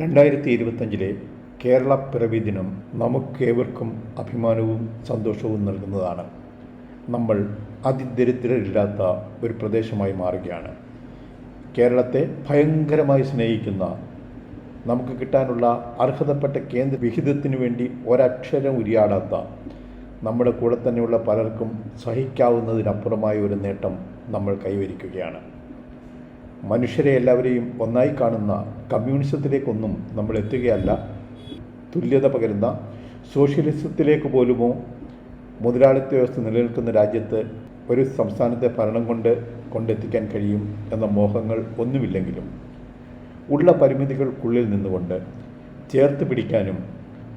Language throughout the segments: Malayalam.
രണ്ടായിരത്തി ഇരുപത്തഞ്ചിലെ കേരള പിറവി ദിനം നമുക്കേവർക്കും അഭിമാനവും സന്തോഷവും നൽകുന്നതാണ്. നമ്മൾ അതിദരിദ്രരില്ലാത്ത ഒരു പ്രദേശമായി മാറുകയാണ്. കേരളത്തെ ഭയങ്കരമായി സ്നേഹിക്കുന്ന നമുക്ക് കിട്ടാനുള്ള അർഹതപ്പെട്ട കേന്ദ്ര വിഹിതത്തിനു വേണ്ടി ഒരക്ഷരം ഉരിയാടാത്ത നമ്മുടെ കൂടെ തന്നെയുള്ള പലർക്കും സഹിക്കാവുന്നതിനപ്പുറമായ ഒരു നേട്ടം നമ്മൾ കൈവരിക്കുകയാണ്. മനുഷ്യരെ എല്ലാവരെയും ഒന്നായി കാണുന്ന കമ്മ്യൂണിസത്തിലേക്കൊന്നും നമ്മൾ എത്തുകയല്ല. തുല്യത പകരുന്ന സോഷ്യലിസത്തിലേക്ക് പോലുമോ മുതലാളിത്ത വ്യവസ്ഥ നിലനിൽക്കുന്ന രാജ്യത്ത് ഒരു സംസ്ഥാനത്തെ ഭരണം കൊണ്ട് കൊണ്ടെത്തിക്കാൻ കഴിയും എന്ന മോഹങ്ങൾ ഒന്നുമില്ലെങ്കിലും ഉള്ള പരിമിതികൾക്കുള്ളിൽ നിന്നുകൊണ്ട് ചേർത്ത് പിടിക്കാനും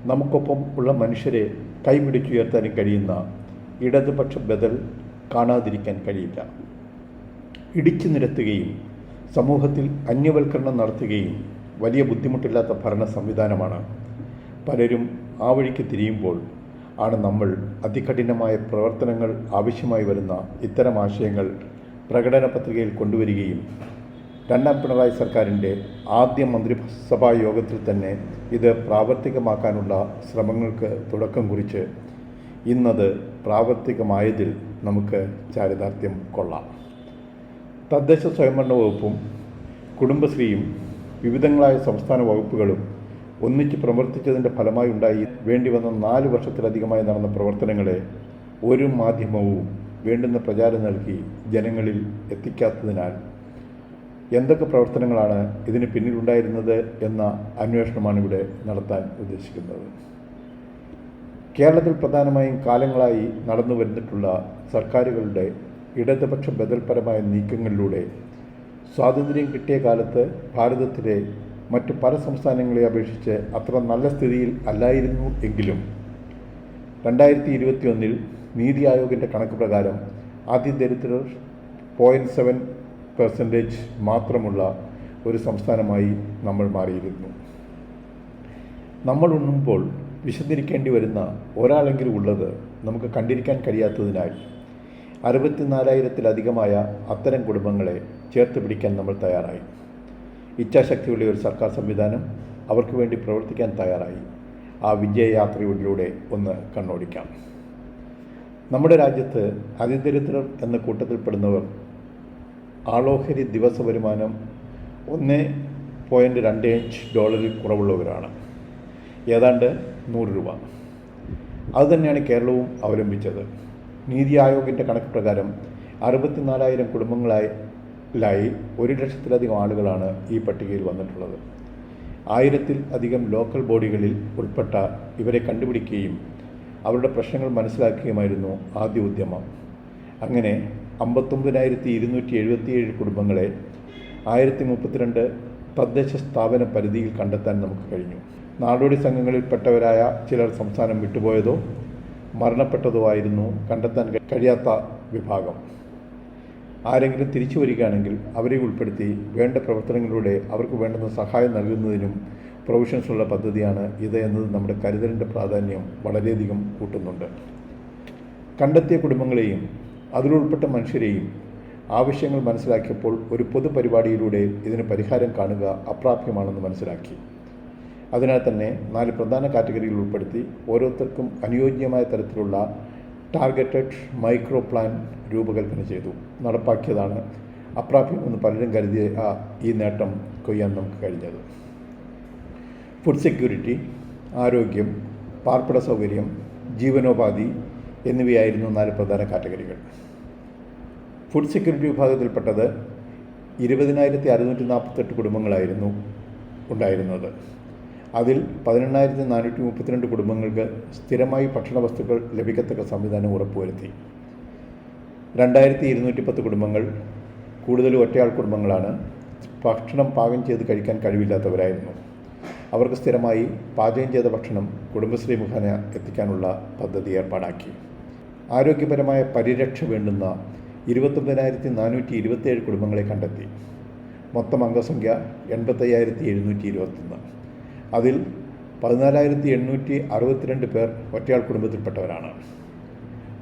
നമുക്കൊപ്പം ഉള്ള മനുഷ്യരെ കൈപിടിച്ചുയർത്താനും കഴിയുന്ന ഇടതുപക്ഷ ബദൽ കാണാതിരിക്കാൻ കഴിയില്ല. ഇടിച്ചു നിരത്തുകയും സമൂഹത്തിൽ അന്യവൽക്കരണം നടത്തുകയും വലിയ ബുദ്ധിമുട്ടില്ലാത്ത ഭരണ സംവിധാനമാണ്. പലരും ആ വഴിക്ക് തിരിയുമ്പോൾ ആണ് നമ്മൾ അതികഠിനമായ പ്രവർത്തനങ്ങൾ ആവശ്യമായി വരുന്ന ഇത്തരം ആശയങ്ങൾ പ്രകടന പത്രികയിൽ കൊണ്ടുവരികയും രണ്ടാം പിണറായി സർക്കാരിന്റെ ആദ്യ മന്ത്രിസഭാ യോഗത്തിൽ തന്നെ ഇത് പ്രാവർത്തികമാക്കാനുള്ള ശ്രമങ്ങൾക്ക് തുടക്കം കുറിച്ച് ഇന്നത് പ്രാവർത്തികമായതിൽ നമുക്ക് ചാരിതാർത്ഥ്യം കൊള്ളാം. തദ്ദേശ സ്വയംഭരണ വകുപ്പും കുടുംബശ്രീയും വിവിധങ്ങളായ സംസ്ഥാന വകുപ്പുകളും ഒന്നിച്ച് പ്രവർത്തിച്ചതിന്റെ ഫലമായി ഉണ്ടായി വേണ്ടി വന്ന നാല് വർഷത്തിലധികമായി നടന്ന പ്രവർത്തനങ്ങളെ ഒരു മാധ്യമവും വേണ്ടുന്ന പ്രചാരം നൽകി ജനങ്ങളിൽ എത്തിക്കാത്തതിനാൽ എന്തൊക്കെ പ്രവർത്തനങ്ങളാണ് ഇതിന് പിന്നിലുണ്ടായിരുന്നത് എന്ന അന്വേഷണമാണ് ഇവിടെ നടത്താൻ ഉദ്ദേശിക്കുന്നത്. കേരളത്തിൽ പ്രധാനമായും കാലങ്ങളായി നടന്നു വരുന്നിട്ടുള്ള സർക്കാരുകളുടെ ഇടതുപക്ഷ ബദൽപരമായ നീക്കങ്ങളിലൂടെ സ്വാതന്ത്ര്യം കിട്ടിയ കാലത്ത് ഭാരതത്തിലെ മറ്റ് പല സംസ്ഥാനങ്ങളെ അപേക്ഷിച്ച് അത്ര നല്ല സ്ഥിതിയിൽ അല്ലായിരുന്നു എങ്കിലും രണ്ടായിരത്തി ഇരുപത്തിയൊന്നിൽ നീതി ആയോഗിന്റെ കണക്ക് പ്രകാരം അതിദരിദ്രർ പോയിന്റ് സെവൻ പെർസെന്റേജ് മാത്രമുള്ള ഒരു സംസ്ഥാനമായി നമ്മൾ മാറിയിരുന്നു. നമ്മൾ ഉണ്ണുമ്പോൾ വിശന്നിരിക്കേണ്ടി വരുന്ന ഒരാളെങ്കിലും ഉള്ളത് നമുക്ക് കണ്ടിരിക്കാൻ കഴിയാത്തതിനാൽ അറുപത്തിനാലായിരത്തിലധികമായ അത്തരം കുടുംബങ്ങളെ ചേർത്ത് പിടിക്കാൻ നമ്മൾ തയ്യാറായി. ഇച്ഛാശക്തിയുള്ള ഒരു സർക്കാർ സംവിധാനം അവർക്ക് വേണ്ടി പ്രവർത്തിക്കാൻ തയ്യാറായി. ആ വിജയയാത്രയിലൂടെ ഒന്ന് കണ്ണോടിക്കാം. നമ്മുടെ രാജ്യത്ത് അതിദരിദ്രർ എന്ന കൂട്ടത്തിൽപ്പെടുന്നവർ ആളോഹരി ദിവസ വരുമാനം ഒന്ന് പോയിന്റ് രണ്ട് അഞ്ച് ഡോളറിൽ കുറവുള്ളവരാണ്. ഏതാണ്ട് നൂറ് രൂപ. അതുതന്നെയാണ് കേരളവും അവലംബിച്ചത്. നീതി ആയോഗിന്റെ കണക്ക് പ്രകാരം അറുപത്തിനാലായിരം കുടുംബങ്ങളായി ഒരു ലക്ഷത്തിലധികം ആളുകളാണ് ഈ പട്ടികയിൽ വന്നിട്ടുള്ളത്. ആയിരത്തിൽ അധികം ലോക്കൽ ബോഡികളിൽ ഉൾപ്പെട്ട ഇവരെ കണ്ടുപിടിക്കുകയും അവരുടെ പ്രശ്നങ്ങൾ മനസ്സിലാക്കുകയുമായിരുന്നു ആദ്യ ഉദ്യമം. അങ്ങനെ അമ്പത്തൊമ്പതിനായിരത്തി ഇരുന്നൂറ്റി എഴുപത്തിയേഴ് കുടുംബങ്ങളെ ആയിരത്തി മുപ്പത്തിരണ്ട് തദ്ദേശ സ്ഥാപന പരിധിയിൽ കണ്ടെത്താൻ നമുക്ക് കഴിഞ്ഞു. നാടോടി സംഘങ്ങളിൽപ്പെട്ടവരായ ചിലർ സംസ്ഥാനം വിട്ടുപോയതോ മരണപ്പെട്ടതോ ആയിരുന്നു കണ്ടെത്താൻ കഴിയാത്ത വിഭാഗം. ആരെങ്കിലും തിരിച്ചു വരികയാണെങ്കിൽ അവരെ ഉൾപ്പെടുത്തി വേണ്ട പ്രവർത്തനങ്ങളിലൂടെ അവർക്ക് വേണ്ടുന്ന സഹായം നൽകുന്നതിനും പ്രൊവിഷൻസ് ഉള്ള പദ്ധതിയാണ് ഇത് എന്നത് നമ്മുടെ കരുതലിന്റെ പ്രാധാന്യം വളരെയധികം കൂട്ടുന്നുണ്ട്. കണ്ടെത്തിയ കുടുംബങ്ങളെയും അതിലുൾപ്പെട്ട മനുഷ്യരെയും ആവശ്യങ്ങൾ മനസ്സിലാക്കിയപ്പോൾ ഒരു പൊതുപരിപാടിയിലൂടെ ഇതിന് പരിഹാരം കാണുക അപ്രാപ്യമാണെന്ന് മനസ്സിലാക്കി. അതിനാൽ തന്നെ നാല് പ്രധാന കാറ്റഗറിയിൽ ഉൾപ്പെടുത്തി ഓരോരുത്തർക്കും അനുയോജ്യമായ തരത്തിലുള്ള ടാർഗറ്റഡ് മൈക്രോ പ്ലാൻ രൂപകൽപ്പന ചെയ്തു. നടപ്പാക്കിയതാണ് അപ്രാപ്യമെന്ന് പലരും കരുതിയ ഈ നേട്ടം കൊയ്യാൻ നമുക്ക് കഴിഞ്ഞത്. ഫുഡ് സെക്യൂരിറ്റി ആരോഗ്യം പാർപ്പിട സൗകര്യം ജീവനോപാധി എന്നിവയായിരുന്നു നാല് പ്രധാന കാറ്റഗറികൾ. ഫുഡ് സെക്യൂരിറ്റി വിഭാഗത്തിൽപ്പെട്ടത് ഇരുപതിനായിരത്തി അറുന്നൂറ്റി നാൽപ്പത്തെട്ട് കുടുംബങ്ങളായിരുന്നു ഉണ്ടായിരുന്നത്. അതിൽ പതിനെണ്ണായിരത്തി നാനൂറ്റി മുപ്പത്തിരണ്ട് കുടുംബങ്ങൾക്ക് സ്ഥിരമായി ഭക്ഷണ വസ്തുക്കൾ ലഭിക്കത്തക്ക സംവിധാനം ഉറപ്പുവരുത്തി. രണ്ടായിരത്തി ഇരുന്നൂറ്റി പത്ത് കുടുംബങ്ങൾ കൂടുതലും ഒറ്റയാൾ കുടുംബങ്ങളാണ് ഭക്ഷണം പാകം ചെയ്ത് കഴിക്കാൻ കഴിവില്ലാത്തവരായിരുന്നു. അവർക്ക് സ്ഥിരമായി പാചകം ചെയ്ത ഭക്ഷണം കുടുംബശ്രീ മുഖേന എത്തിക്കാനുള്ള പദ്ധതി ഏർപ്പാടാക്കി. ആരോഗ്യപരമായ പരിരക്ഷ വേണ്ടുന്ന ഇരുപത്തൊമ്പതിനായിരത്തി നാനൂറ്റി ഇരുപത്തിയേഴ് കുടുംബങ്ങളെ കണ്ടെത്തി. മൊത്തം അംഗസംഖ്യ എൺപത്തയ്യായിരത്തി എഴുന്നൂറ്റി ഇരുപത്തൊന്ന് അതിൽ പതിനാലായിരത്തി എണ്ണൂറ്റി അറുപത്തിരണ്ട് പേർ ഒറ്റയാൾ കുടുംബത്തിൽപ്പെട്ടവരാണ്.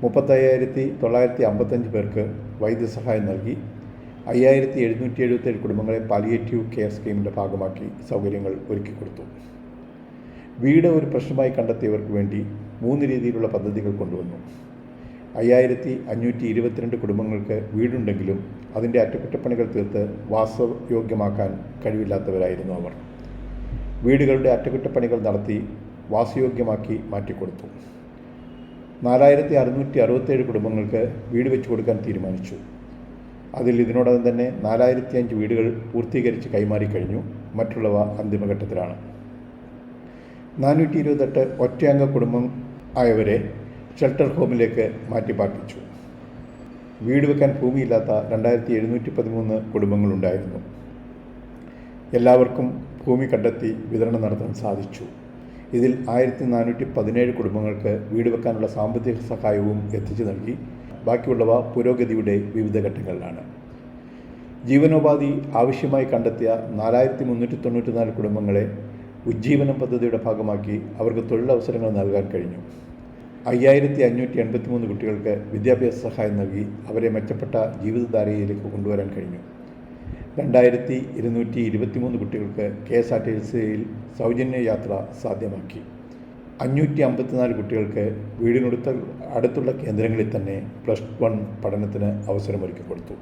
മുപ്പത്തയ്യായിരത്തി തൊള്ളായിരത്തി അമ്പത്തഞ്ച് പേർക്ക് വൈദ്യസഹായം നൽകി. അയ്യായിരത്തി എഴുന്നൂറ്റി എഴുപത്തേഴ് കുടുംബങ്ങളെ പാലിയേറ്റീവ് കെയർ സ്കീമിന്റെ ഭാഗമാക്കി സൗകര്യങ്ങൾ ഒരുക്കി കൊടുത്തു വീട് ഒരു പ്രശ്നമായി കണ്ടെത്തിയവർക്ക് വേണ്ടി മൂന്ന് രീതിയിലുള്ള പദ്ധതികൾ കൊണ്ടുവന്നു. അയ്യായിരത്തി അഞ്ഞൂറ്റി ഇരുപത്തിരണ്ട് കുടുംബങ്ങൾക്ക് വീടുണ്ടെങ്കിലും അതിന്റെ അറ്റകുറ്റപ്പണികൾ തീർത്ത് വാസയോഗ്യമാക്കാൻ കഴിവില്ലാത്തവരായിരുന്നു അവർ. വീടുകളുടെ അറ്റകുറ്റപ്പണികൾ നടത്തി വാസയോഗ്യമാക്കി മാറ്റിക്കൊടുത്തു. നാലായിരത്തി അറുന്നൂറ്റി അറുപത്തേഴ് കുടുംബങ്ങൾക്ക് വീട് വെച്ചു കൊടുക്കാൻ തീരുമാനിച്ചു. അതിൽ ഇതിനോടകം തന്നെ നാലായിരത്തി അഞ്ച് വീടുകൾ പൂർത്തീകരിച്ച് കൈമാറിക്കഴിഞ്ഞു മറ്റുള്ളവ അന്തിമഘട്ടത്തിലാണ്. നാനൂറ്റി ഇരുപത്തെട്ട് ഒറ്റയംഗ കുടുംബം ആയവരെ ഷെൽട്ടർ ഹോമിലേക്ക് മാറ്റി പാർപ്പിച്ചു. വീട് വെക്കാൻ ഭൂമിയില്ലാത്ത രണ്ടായിരത്തി എഴുന്നൂറ്റി പതിമൂന്ന് കുടുംബങ്ങളുണ്ടായിരുന്നു. എല്ലാവർക്കും ഭൂമി കണ്ടെത്തി വിതരണം നടത്താൻ സാധിച്ചു. ഇതിൽ ആയിരത്തി നാനൂറ്റി പതിനേഴ് കുടുംബങ്ങൾക്ക് വീട് വെക്കാനുള്ള സാമ്പത്തിക സഹായവും എത്തിച്ചു നൽകി. ബാക്കിയുള്ളവ പുരോഗതിയുടെ വിവിധ ഘട്ടങ്ങളിലാണ്. ജീവനോപാധി ആവശ്യമായി കണ്ടെത്തിയ നാലായിരത്തി മുന്നൂറ്റി തൊണ്ണൂറ്റി നാല് കുടുംബങ്ങളെ ഉജ്ജീവനം പദ്ധതിയുടെ ഭാഗമാക്കി അവർക്ക് തൊഴിലവസരങ്ങൾ നൽകാൻ കഴിഞ്ഞു. അയ്യായിരത്തി അഞ്ഞൂറ്റി എൺപത്തി മൂന്ന് കുട്ടികൾക്ക് വിദ്യാഭ്യാസ സഹായം നൽകി അവരെ മെച്ചപ്പെട്ട ജീവിതധാരയിലേക്ക് കൊണ്ടുവരാൻ കഴിഞ്ഞു. രണ്ടായിരത്തി ഇരുന്നൂറ്റി ഇരുപത്തിമൂന്ന് കുട്ടികൾക്ക് കെ എസ് ആർ ടി സിയിൽ സൗജന്യ യാത്ര സാധ്യമാക്കി. അഞ്ഞൂറ്റി അമ്പത്തിനാല് കുട്ടികൾക്ക് വീടിനടുത്ത അടുത്തുള്ള കേന്ദ്രങ്ങളിൽ തന്നെ പ്ലസ് വൺ പഠനത്തിന് അവസരമൊരുക്കി കൊടുത്തു.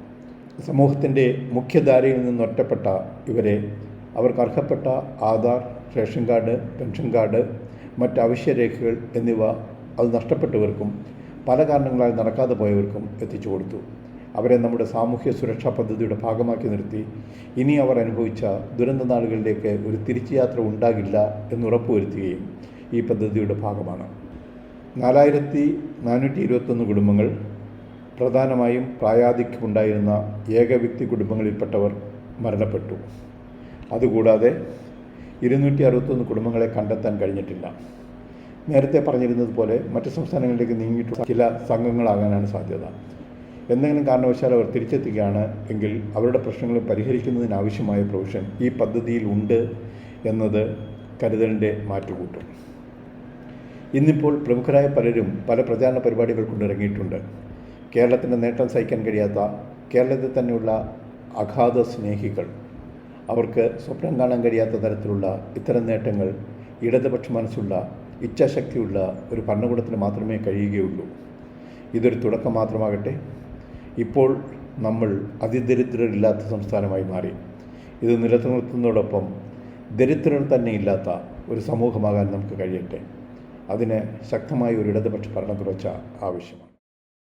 സമൂഹത്തിന്റെ മുഖ്യധാരയിൽ നിന്നൊറ്റപ്പെട്ട ഇവരെ അവർക്ക് അർഹപ്പെട്ട Aadhaar ration card pension card മറ്റ് അവശ്യരേഖകൾ എന്നിവ അത് നഷ്ടപ്പെട്ടവർക്കും പല കാരണങ്ങളാൽ നടക്കാതെ പോയവർക്കും എത്തിച്ചു കൊടുത്തു. അവരെ നമ്മുടെ സാമൂഹ്യ സുരക്ഷാ പദ്ധതിയുടെ ഭാഗമാക്കി നിർത്തി. ഇനി അവർ അനുഭവിച്ച ദുരന്ത നാളുകളിലേക്ക് ഒരു തിരിച്ചുയാത്ര ഉണ്ടാകില്ല എന്നുറപ്പുവരുത്തുകയും ഈ പദ്ധതിയുടെ ഭാഗമാണ്. നാലായിരത്തി നാനൂറ്റി ഇരുപത്തൊന്ന് കുടുംബങ്ങൾ പ്രധാനമായും പ്രായാധിക്യമുണ്ടായിരുന്ന ഏക വ്യക്തി കുടുംബങ്ങളിൽപ്പെട്ടവർ മരണപ്പെട്ടു. അതുകൂടാതെ ഇരുന്നൂറ്റി അറുപത്തൊന്ന് കുടുംബങ്ങളെ കണ്ടെത്താൻ കഴിഞ്ഞിട്ടില്ല. നേരത്തെ പറഞ്ഞിരുന്നത് പോലെ മറ്റ് സംസ്ഥാനങ്ങളിലേക്ക് നീങ്ങിയിട്ടുള്ള ചില സംഘങ്ങളാകാനാണ് സാധ്യത. എന്തെങ്കിലും കാരണവശാൽ അവർ തിരിച്ചെത്തുകയാണ് എങ്കിൽ അവരുടെ പ്രശ്നങ്ങൾ പരിഹരിക്കുന്നതിനാവശ്യമായ പ്രൊവിഷൻ ഈ പദ്ധതിയിൽ ഉണ്ട് എന്നത് കരുതലിന്റെ മാറ്റുകൂട്ടും. ഇന്നിപ്പോൾ പ്രമുഖരായ പലരും പല പ്രചാരണ പരിപാടികൾ കൊണ്ടിറങ്ങിയിട്ടുണ്ട് കേരളത്തിന്റെ നേട്ടം സഹിക്കാൻ കഴിയാത്ത കേരളത്തിൽ തന്നെയുള്ള അഗാധ സ്നേഹികൾ. അവർക്ക് സ്വപ്നം കാണാൻ കഴിയാത്ത തരത്തിലുള്ള ഇത്തരം നേട്ടങ്ങൾ ഇടതുപക്ഷ മനസ്സുള്ള ഇച്ഛാശക്തിയുള്ള ഒരു ഭരണകൂടത്തിന് മാത്രമേ കഴിയുകയുള്ളൂ. ഇതൊരു തുടക്കം മാത്രമാകട്ടെ. ഇപ്പോൾ നമ്മൾ അതിദരിദ്രരില്ലാത്ത സംസ്ഥാനമായി മാറി. ഇത് നിലനിർത്തുന്നതോടൊപ്പം ദരിദ്രർ തന്നെ ഇല്ലാത്ത ഒരു സമൂഹമാകാൻ നമുക്ക് കഴിയട്ടെ. അതിന് ശക്തമായ ഒരു ഇടതുപക്ഷ ഭരണ തുടർച്ച ആവശ്യമാണ്.